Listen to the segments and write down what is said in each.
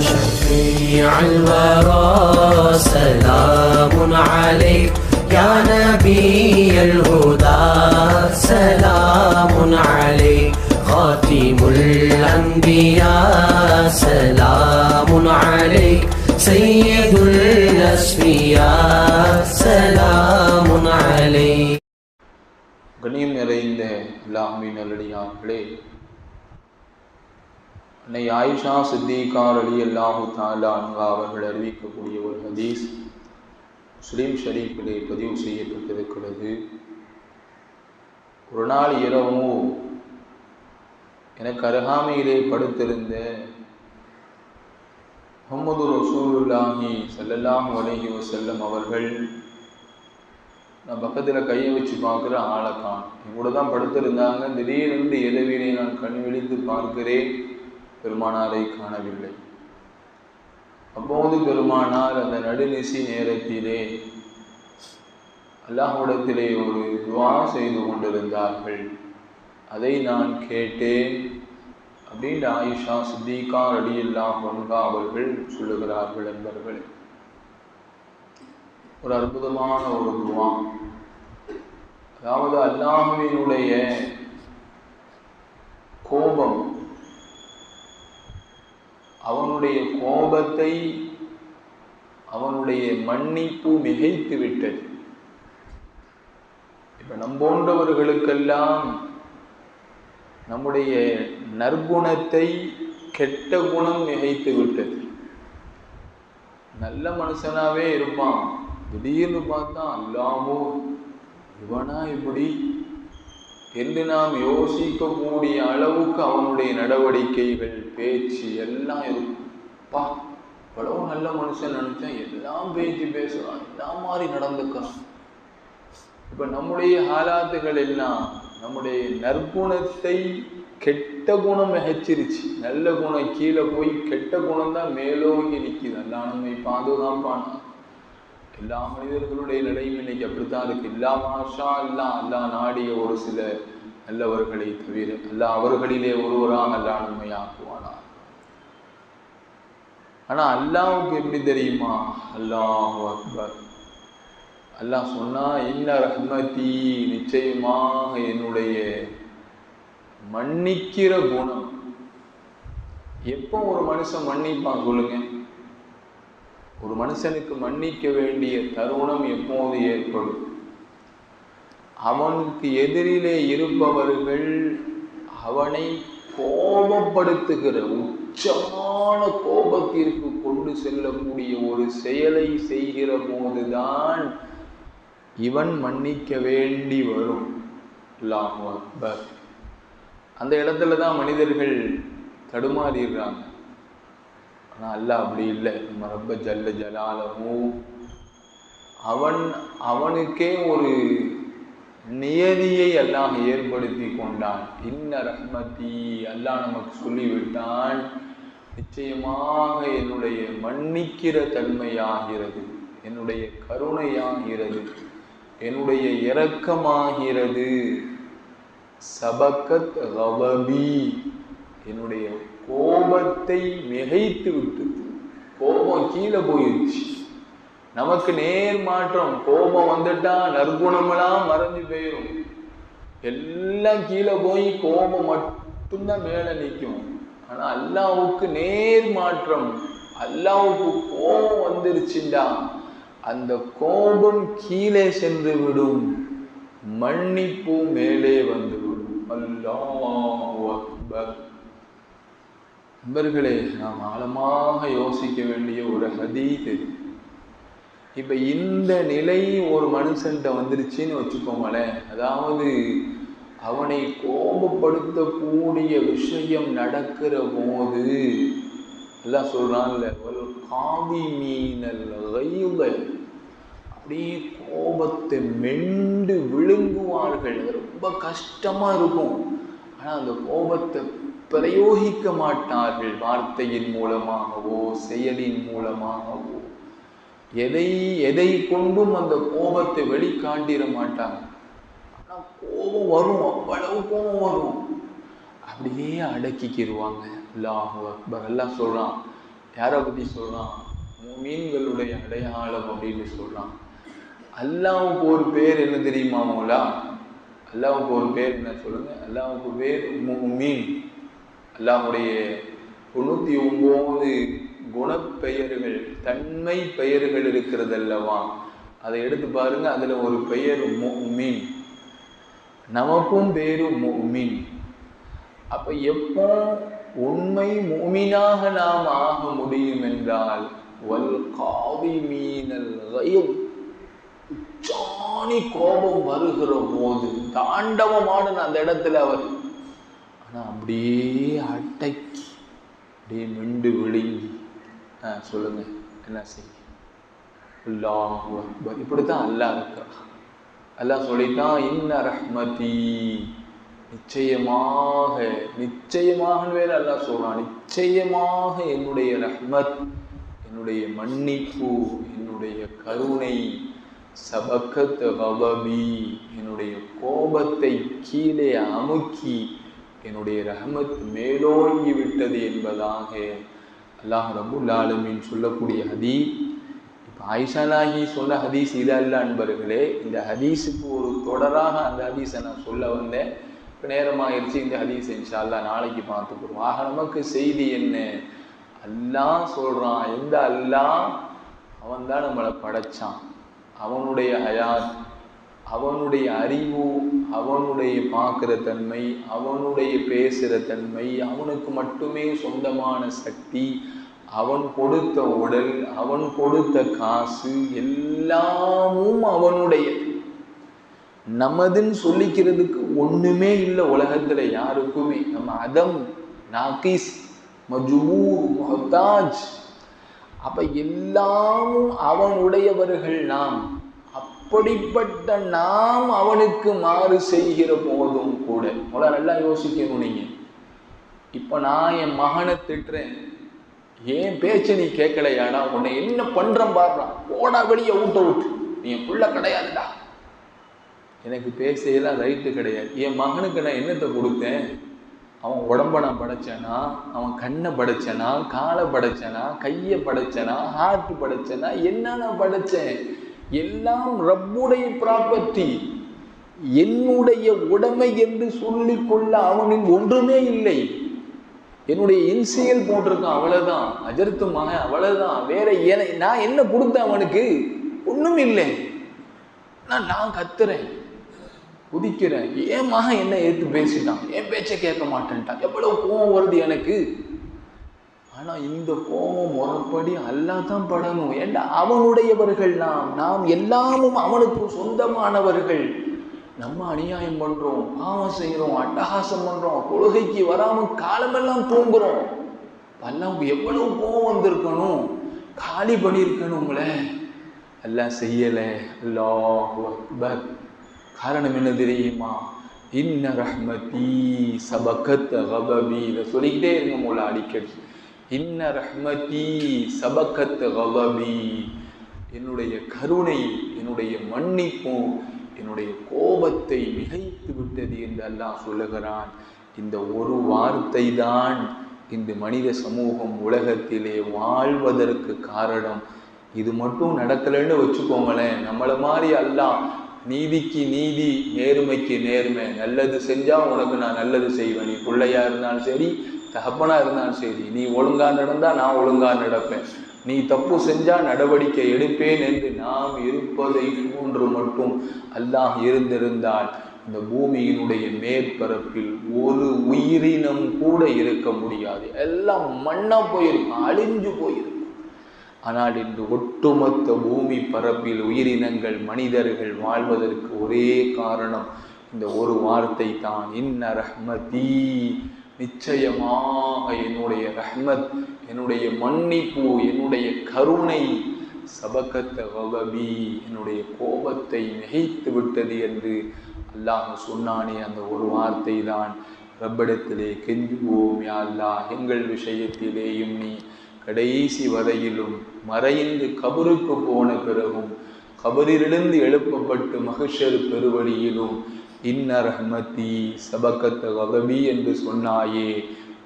شفيع الورى سلام عليك يا نبي الهدى سلام عليك خاتم الأنبياء سلام عليك سيد الأسفياء سلام عليك கண்ணியம் நிறைந்த இல்லாமை நல்லடியார்களே அன்னை ஆயிஷா சித்திகார் அலி அல்லாஹு தாலா அன்ஹா அவர்கள் அறிவிக்கக்கூடிய ஒரு ஹதீஸ் முஸ்லீம் ஷரீஃபிலே பதிவு செய்யப்பட்டிருக்கிறது. ஒரு நாள் இரவும் எனக்கு அருகாமையிலே படுத்திருந்த முகமது ரசூலுல்லாஹி ஸல்லல்லாஹு வணங்கி செல்லும் அவர்கள் நான் பக்கத்தில் கையை வச்சு பார்க்குற ஆளை காணும். என் கூட தான் படுத்திருந்தாங்க. திடீரென்று இரவிலே நான் கண் விழித்து பார்க்கிறேன். பெருமானாரை காணவில்லை. அப்போது பெருமானார் அந்த நடுநிசி நேரத்திலே அல்லாஹுடத்திலே ஒரு துவா செய்து கொண்டிருந்தார்கள். அதை நான் கேட்டேன் அப்படின்ற ஆயிஷா சித்திகா அடியில்லா ஒன்கா அவர்கள் சொல்லுகிறார்கள் என்பர்கள் ஒரு அற்புதமான ஒரு துவா. அதாவது அல்லாஹுவினுடைய கோபம் அவனுடைய கோபத்தை அவனுடைய மன்னிப்பு மிகைத்து விட்டது. இப்ப நம்போன்றவர்களுக்கெல்லாம் நம்முடைய நற்குணத்தை கெட்ட குணம் மிகைத்து விட்டது. நல்ல மனுஷனாவே இருப்பான். திடீர்னு பார்த்தா அல்லாமோ இவனா இப்படி என்று நாம் யோசிக்கக்கூடிய அளவுக்கு அவனுடைய நடவடிக்கைகள் பேச்சு எல்லாம் இருக்கும். இருப்பா இவ்வளவு நல்ல மனுஷன் நினச்சேன் எல்லாம் பேச்சு பேசுகிறான் எல்லாம் மாதிரி நடந்துக்கிறான். இப்ப நம்முடைய ஹாலாத்துகள் எல்லாம் நம்முடைய நற்குணத்தை கெட்ட குணம் மிகச்சிருச்சு. நல்ல குணம் கீழே போய் கெட்ட குணம் தான் மேலோங்கி நிற்கிது எல்லாம் நம்மை பாதுகாப்பான. எல்லா மனிதர்களுடைய நிலையும் இன்னைக்கு அப்படித்தான் இருக்கு. எல்லா மாஷா எல்லாம் எல்லா நாடிய ஒரு சில நல்லவர்களை தவிர எல்லா அவர்களிலே ஒருவராக நல்ல நம்மை ஆக்குவானா ஆனா அல்லாவுக்கு எப்படி தெரியுமா? அல்லாஹ் அக்பர். அல்லாஹ் சொன்னா இன்ன ரஹ்மதி நிச்சயமாக என்னுடைய மன்னிக்கிற குணம். எப்போ ஒரு மனுஷன் மன்னிப்பான் சொல்லுங்க? ஒரு மனுஷனுக்கு மன்னிக்க வேண்டிய தருணம் எப்போது ஏற்படும்? அவனுக்கு எதிரிலே இருப்பவர்கள் அவனை கோபப்படுத்துகிற உச்சமான கோபத்திற்கு கொண்டு செல்லக்கூடிய ஒரு செயலை செய்கிற போதுதான் இவன் மன்னிக்க வேண்டி வரும். அல்லாஹு அக்பர். அந்த இடத்துல தான் மனிதர்கள் தடுமாறிடுறாங்க. ஆனால் அல்ல அப்படி இல்லை. நம்ம ரொம்ப ஜல்ல ஜலாலமும் அவன் அவனுக்கே ஒரு நியதியை அல்லாஹ் ஏற்படுத்தி கொண்டான். இன்ன ரஹ்மதி அல்லாஹ் நமக்கு சொல்லிவிட்டான். நிச்சயமாக என்னுடைய மன்னிக்கிற தன்மையாகிறது. என்னுடைய கருணையாகிறது. என்னுடைய இரக்கமாகிறது. சபக்கத் ரவபி என்னுடைய கோபத்தை மிகைத்து விட்டது. கோபம் கீழே போயிடுச்சு நமக்கு நேர் மாற்றம். கோபம் வந்துட்டா நற்குணமெல்லாம் மறைஞ்சு போயிடும் எல்லாம் கீழே போய் கோபம் மட்டும்தான் மேலே நிற்கும். ஆனா அல்லாவுக்கு நேர் மாற்றம் அல்லாவுக்கு கோபம் வந்துருச்சுண்டா. அந்த கோபம் கீழே சென்று விடும். மன்னிப்பு மேலே வந்து விடும். அல்லாஹ் அக்பர். நண்பர்களே நாம் ஆழமாக யோசிக்க வேண்டிய ஒரு ஹதீத் இது. இப்போ இந்த நிலை ஒரு மனுஷன்கிட்ட வந்துருச்சுன்னு வச்சுக்கோங்களேன் அதாவது அவனை கோபப்படுத்தக்கூடிய விஷயம் நடக்கிற போது எல்லாம் சொல்கிறான்ல ஒரு காவி மீனல் அப்படியே கோபத்தை மெண்டு விழுங்குவார்கள். ரொம்ப கஷ்டமாக இருக்கும். ஆனால் அந்த கோபத்தை பிரயோகிக்க மாட்டார்கள் வார்த்தையின் மூலமாகவோ செயலின் மூலமாகவோ. எதை எதை கொண்டும் அந்த கோபத்தை வெளிக்காட்டிட மாட்டாங்க. ஆனால் கோபம் வரும் அவ்வளவு கோபம் வரும். அப்படியே அடக்கிக்கிடுவாங்க அல்லாஹ் அக்பர். எல்லாம் சொல்றான் யாரை பற்றி சொல்கிறான் மீன்களுடைய அடையாளம் அப்படின்னு சொல்கிறான் அல்லாவுக்கு ஒரு பேர் என்ன தெரியுமா அவங்களா அல்லாவுக்கு ஒரு பேர் என்ன சொல்லுங்க? அல்லாவுக்கு பேர் மீன் அல்லாவுடைய தொண்ணூற்றி ஒம்பது குணப்பெயர்கள் தன்மை பெயர்கள் இருக்கிறது அல்லவா அதை எடுத்து பாருங்க அதில் ஒரு பெயர் மீன் நமக்கும் பேரு மீன் அப்ப எப்போ உண்மை மூமினாக நாம் ஆக முடியும் என்றால் வல் காவி மீனல் உச்சாணி கோபம் வருகிற போது தாண்டவமான அந்த இடத்துல அவர் ஆனா அப்படியே அடக்கி அப்படியே மிண்டு விழுங்கி சொல்லுங்க. என்ன செய்ய? அல்லாஹ் அக்பர் இப்படித்தான் அல்லாஹ் இருக்கா? அல்லாஹ் சொல்லிட்டான் இன்ன ரஹ்மதி. நிச்சயமாக நிச்சயமாக வேற அல்லாஹ் சொல்றான். நிச்சயமாக என்னுடைய ரஹ்மத் என்னுடைய மன்னிப்பு என்னுடைய கருணை சபக்கத்து கபபி என்னுடைய கோபத்தை கீழே அமுக்கி என்னுடைய ரஹமத் மேலோங்கி விட்டது என்பதாக அல்லாஹ் ரபுல் ஆலமின் சொல்லக்கூடிய ஹதீஸ். இப்போ ஆயிஷாலாகி சொன்ன ஹதீஸ் இது அல்ல அன்பர்களே இந்த ஹதீஸுக்கு ஒரு தொடராக அந்த ஹதீஸை நான் சொல்ல வந்தேன். இப்போ நேரமாகிடுச்சு இந்த ஹதீஸ் இன்ஷால்லா நாளைக்கு பார்த்துக்கிறோம். ஆக நமக்கு செய்தி என்ன? அல்லாஹ் சொல்கிறான் எந்த அல்லாஹ்? அவன் தான் நம்மளை படைச்சான். அவனுடைய ஹயாத் அவனுடைய அறிவு அவனுடைய பார்க்குற தன்மை அவனுடைய பேசுகிற தன்மை அவனுக்கு மட்டுமே சொந்தமான சக்தி அவன் கொடுத்த உடல் அவன் கொடுத்த காசு எல்லாமும் அவனுடைய நமதுன்னு சொல்லிக்கிறதுக்கு ஒண்ணுமே இல்லை உலகத்துல யாருக்குமே. நம்ம அதம் நாகிஸ் மஜ்பூர் முஹத்தாஜ். அப்ப எல்லாமும் அவனுடையவர்கள் நாம். அப்படிப்பட்ட நாம் அவனுக்கு மாறு செய்கிற போதும் கூட. முதல்ல நல்லா யோசிக்கணும் நீங்க. இப்ப நான் என் மகனை திட்டுறேன். ஏன் பேச்ச நீ கேட்கலையாடா? உன்னை என்ன பண்ணுறேன் பாடுறான் போடா வெளியே ஊட்ட விட்டு. நீ என் புள்ள கிடையாதுடா. எனக்கு பேசையெல்லாம் ரைட்டு கிடையாது. என் மகனுக்கு நான் என்னத்தை கொடுத்தேன்? அவன் உடம்ப நான் படைச்சேனா? அவன் கண்ணை படைச்சேனா? காலை படைச்சேனா? கையை படைச்சேனா? ஹார்ட் படைச்சேனா? என்ன நான் படைச்சேன்? எல்லாம் ரப்புடைய ப்ராப்பர்ட்டி என்னுடைய உடைமை என்று சொல்லிக்கொள்ள அவனின் ஒன்றுமே இல்லை. என்னுடைய இன்சியல் போட்டிருக்கான் அவ்வளவுதான். அஜர்த்து மகன் அவ்வளவுதான். வேற என நான் என்ன கொடுத்தேன் அவனுக்கு? ஒன்றும் இல்லை. நான் நான் கத்துறேன். குதிக்கிறேன். ஏன் மகன் என்ன ஏற்று பேசிட்டான்? என் பேச்சை கேட்க மாட்டேன்ட்டான். எவ்வளவு கோவம் வருது எனக்கு? ஆனால் இந்த கோபம் முறப்படி அல்லா தான் படணும். ஏண்டா? அவனுடையவர்கள் நாம். நாம் எல்லாமும் அவனுக்கு சொந்தமானவர்கள். நம்ம அநியாயம் பண்ணுறோம் பாவம் செய்கிறோம் அட்டகாசம் பண்ணுறோம் கொள்கைக்கு வராமல் காலமெல்லாம் தூங்குறோம். எல்லாம் எவ்வளவு கோவம் வந்திருக்கணும்? காலி பண்ணியிருக்கணும் உங்களை. எல்லாம் செய்யலை. அல்லாஹ் அக்பர். காரணம் என்ன தெரியுமா? இன்ன ரஹ்மதி சபகத் கபபி இதை சொல்லிக்கிட்டே இருங்க மூல அடிக்கடி. இன்ன ரஹ்மதி சபக்கத் கபபி. என்னுடைய கருணை என்னுடைய மன்னிப்பும் என்னுடைய கோபத்தை மிகைத்து விட்டது என்று அல்லாஹ் சொல்லுகிறான். இந்த ஒரு வார்த்தை தான் இந்த மனித சமூகம் உலகத்திலே வாழ்வதற்கு காரணம். இது மட்டும் நடக்கலைன்னு வச்சுக்கோங்களேன். நம்மளை மாதிரி அல்லாஹ் நீதிக்கு நீதி நேர்மைக்கு நேர்மை. நல்லது செஞ்சா உனக்கு நான் நல்லது செய்வேன். நீ பிள்ளையா இருந்தாலும் சரி தகப்பனா இருந்தாலும் சரி நீ ஒழுங்கா நடந்தா நான் ஒழுங்கா நடப்பேன். நீ தப்பு செஞ்சா நடவடிக்கை எடுப்பேன் என்று நாம் இருப்பதை போன்று மட்டும் அல்லாஹ் இருந்திருந்தால் இந்த பூமியினுடைய மேற்பரப்பில் ஒரு உயிரினம் கூட இருக்க முடியாது. எல்லாம் மண்ணா போயிருக்கும் அழிஞ்சு போயிருக்கும். ஆனால் இன்று ஒட்டுமொத்த பூமி பரப்பில் உயிரினங்கள் மனிதர்கள் வாழ்வதற்கு ஒரே காரணம் இந்த ஒரு வார்த்தை தான் இன்ன ரஹ்மதி நிச்சயமாக என்னுடைய ரஹ்மத் என்னுடைய மன்னிப்பு என்னுடைய கருணை சபக்கத்த வபபி என்னுடைய கோபத்தை மிகைத்து விட்டது என்று அல்லாஹ் சொன்னானே அந்த ஒரு வார்த்தை தான் ரப்பிடத்திலே கெஞ்சுவோம் யாழ்லா எங்கள் விஷயத்திலேயும் நீ கடைசி வரையிலும் மறைந்து கபருக்கு போன பிறகும் கபரிலிருந்து எழுப்பப்பட்டு மகிஷர் பெருவழியிலும் இன்ன ரஹ்மதி சபக்கத்த கதபி என்று சொன்னாயே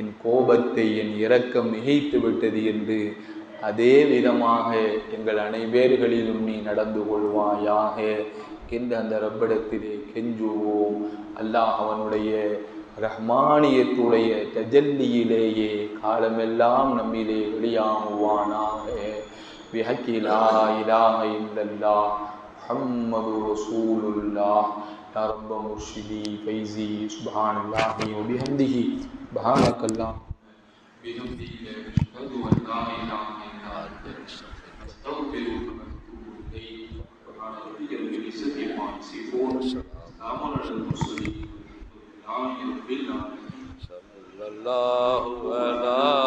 என் கோபத்தை என் இரக்கம் மிகைத்து விட்டது என்று. அதே விதமாக எங்கள் அனைவேர்களிலும் நீ நடந்து கொள்வாயாக என்று அந்த ரப்பிடத்திலே கெஞ்சுவோம். அல்லாஹ் அவனுடைய ரஹ்மானியத்துடைய தஜல்லியிலேயே காலமெல்லாம் நம்மிலே வெளியாகுவானாக. விஹக்கிலா இலாக இல்லல்லா இல்லல்லாஹ் முஹம்மது ரசூலுல்லாஹ். رب مرشدی فیضی سبحان اللہ و بحمدہ. سبحانک اللہ اللہ